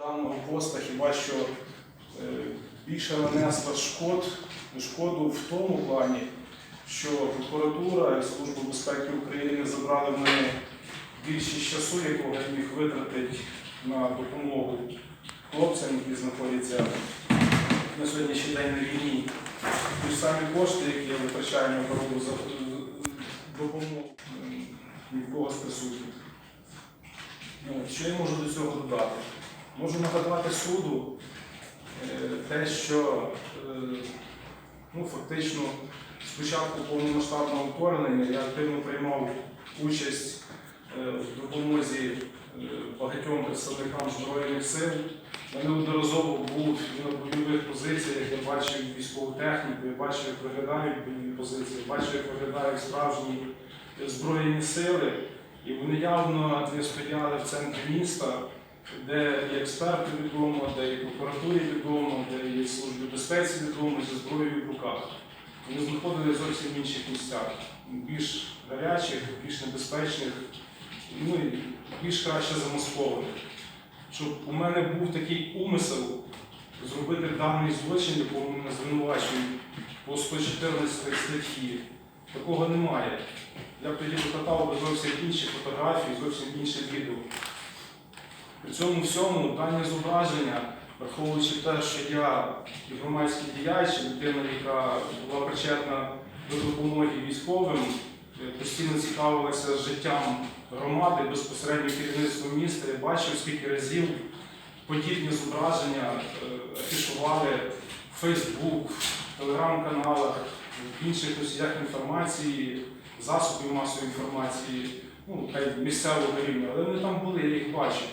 даного поста хіба що е, більше нанесла шкод, шкоду в тому плані, що прокуратура і Служба безпеки України забрали в мене більшість часу, якого я міг витратити на допомогу хлопцям, які знаходяться на сьогоднішній день на війні. Ті ж самі кошти, які я витрачаю на дорогу за допомогу м, нікого з присутніх. Ну, Що я можу до цього додати? Можу нагадати суду е, те, що е, ну, фактично спочатку повномасштабного вторгнення я активно приймав участь е, в допомозі багатьом представникам Збройних сил. Я неодноразово був на бойових позиціях, я бачив військову техніку, я бачив, як виглядають бойові позиції, бачив, як виглядають справжні збройні сили. І вони явно не стояли в центрі міста, де і експерти відомо, де і прокуратурі відомо, де і службі безпеці відомо зі зброєю в руках. Вони знаходилися зовсім в інших місцях, більш гарячих, більш небезпечних, ну і більш краще замаскованих. Щоб у мене був такий умисел зробити даний злочин, якому мене звинувачують по 114 статті. Такого немає. Я б тоді викатав би зовсім інші фотографії, зовсім інше відео. При цьому всьому дані зображення, враховуючи те, що я громадський діяч, людина, яка була причетна до допомоги військовим, е, постійно цікавилася життям громади, безпосередньо керівництвом міста, я бачив, скільки разів подібні зображення е, афішували в Facebook, в телеграм-каналах, в інших носіях інформації, засобів масової інформації, ну, хай місцевого рівня, але вони там були, я їх бачив.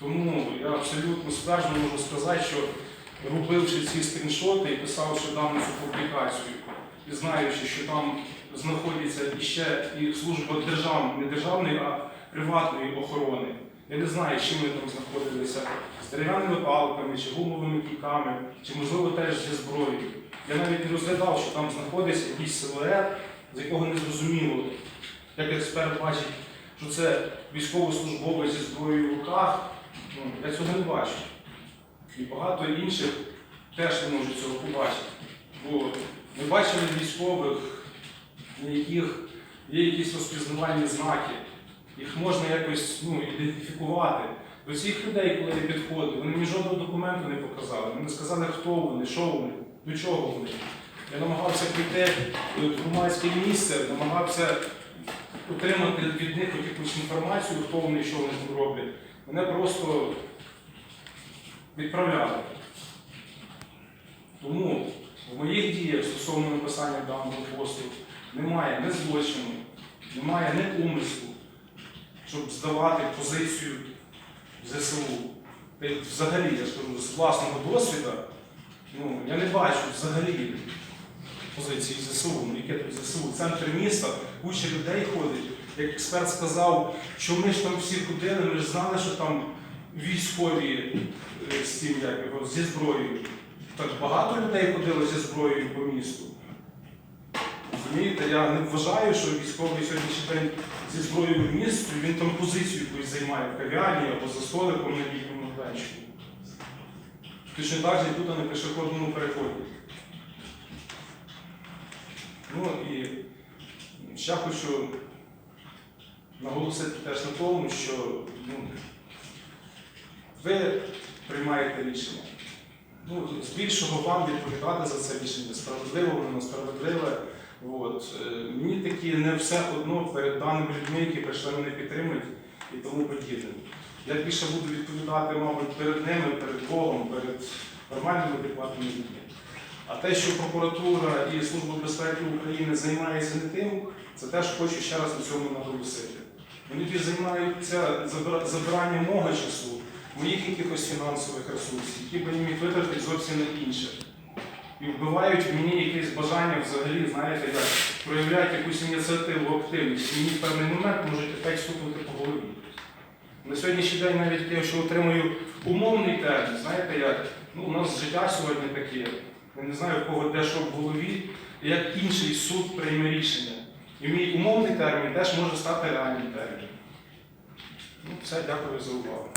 Тому я абсолютно стверджено можу сказати, що робивши ці скріншоти і писавши дану цю публікацію, і знаючи, що там знаходиться іще і служба державної, не державної, а приватної охорони. Я не знаю, чим ми там знаходилися, з дерев'яними палками, чи гумовими кійками, чи можливо теж зі зброєю. Я навіть не розглядав, що там знаходиться якийсь силует, з якого не зрозуміло, як експерт бачить, що це військовослужбовець зі зброєю в руках. Ну, я цього не бачу. І багато інших теж не можуть цього побачити. Бо ми бачили військових, на яких є якісь розпізнавальні знаки, їх можна якось ну, ідентифікувати. До цих людей, коли я підходив, вони мені жодного документу не показали. Вони не сказали, хто вони, що вони, до чого вони. Я намагався прийти в громадське місце, намагався отримати від них якусь інформацію, хто вони, що вони роблять. Мене просто відправляли. Тому в моїх діях стосовно написання даного посту немає ні злочину, немає ні умислу, щоб здавати позицію ЗСУ. Взагалі, я ж кажу, з власного досвіду, ну, я не бачу взагалі позиції ЗСУ, ну, яке тут ЗСУ. Центр міста, куча людей ходить. Як експерт сказав, що ми ж там всі ходили, ми ж знали, що там військові е, з цим, як його, зі зброєю. Так багато людей ходило зі зброєю по місту. Розумієте, я не вважаю, що військовий сьогоднішній день зі зброєю в місті, він там позицію якусь займає в кав'ярні або за столиком на літньому майданчику. Точно так же і тут на пішохідному переході. Ну і ще хочу наголосити теж на тому, що ну, ви приймаєте рішення. Ну, збільшого вам відповідати за це рішення, справедливо, воно несправедливе. От. Е, Мені таки не все одно перед даними людьми, які прийшли мене підтримати і тому подібне. Я більше буду відповідати, мабуть, перед ними, перед Богом, перед нормальними адекватними людьми. А те, що прокуратура і Служба безпеки України займається не тим, це теж хочу ще раз на цьому наголосити. Вони тобі займаються забиранням мого часу, моїх якихось фінансових ресурсів, які б я міг витратити зовсім на інше. І вбивають в мені якесь бажання взагалі, знаєте, як проявляють якусь ініціативу, активність. Мені в певний момент можуть опять стукнути по голові. На сьогоднішній день навіть я що отримую умовний термін, знаєте, як ну, у нас життя сьогодні таке. Я не знаю, в кого де що в голові, як інший суд прийме рішення. І мій умовний термін теж може стати реальним терміном. Ну, все, дякую за увагу.